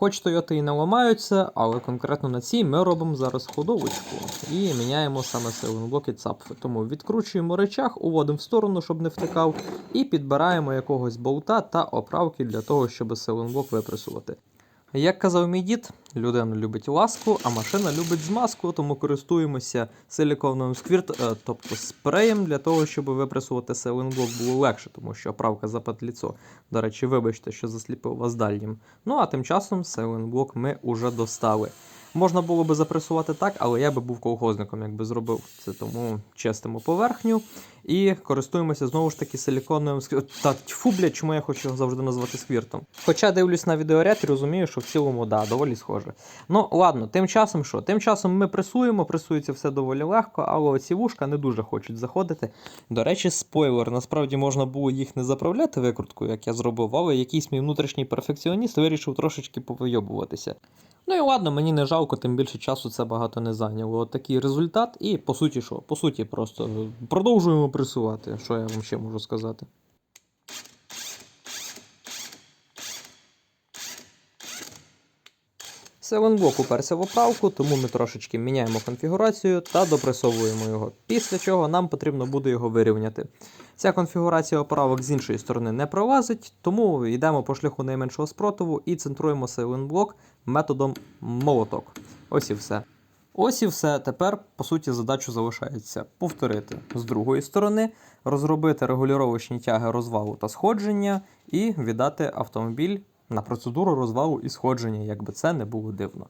Хоч Toyota і не ламаються, але конкретно на цій ми робимо зараз ходовочку і міняємо саме силовинблоки цапфи. Тому відкручуємо речах, уводимо в сторону, щоб не втикав, і підбираємо якогось болта та оправки для того, щоб силовинблок випресувати. Як казав мій дід, людина любить ласку, а машина любить змазку, тому користуємося силіконовим сквірт, е, тобто спреєм для того, щоб випресувати силинблок було легше, тому що оправка запетліцо. До речі, вибачте, що засліпив вас дальнім. Ну а тим часом силинблок ми уже достали. Можна було би запресувати так, але я би був колхозником, якби зробив це. Тому чистимо поверхню і користуємося знову ж таки силіконовим сквіртом. Та тьфу, блядь, чому я хочу завжди назвати сквіртом. Хоча дивлюсь на відеоряд і розумію, що в цілому, да, доволі схоже. Ну, ладно, тим часом що? Тим часом ми пресуємо, пресується все доволі легко, але оці вушка не дуже хочуть заходити. До речі, спойлер, насправді можна було їх не заправляти викруткою, як я зробив, але якийсь мій внутрішній перфекціоніст вирішив трошечки повийобуватися. Ну і ладно, мені не жалко, тим більше часу це багато не зайняло. От результат, і по суті, що? По суті, просто е, продовжуємо пресувати. Що я вам ще можу сказати? Селенблок уперся в оправку, тому ми трошечки міняємо конфігурацію та допресовуємо його. Після чого нам потрібно буде його вирівняти. Ця конфігурація оправок з іншої сторони не пролазить, тому йдемо по шляху найменшого спротиву і центруємо селенблок методом молоток. Ось і все. Ось і все. Тепер, по суті, задачу залишається повторити з другої сторони, розробити регулювачні тяги розвалу та сходження і віддати автомобіль на процедуру розвалу і сходження, якби це не було дивно.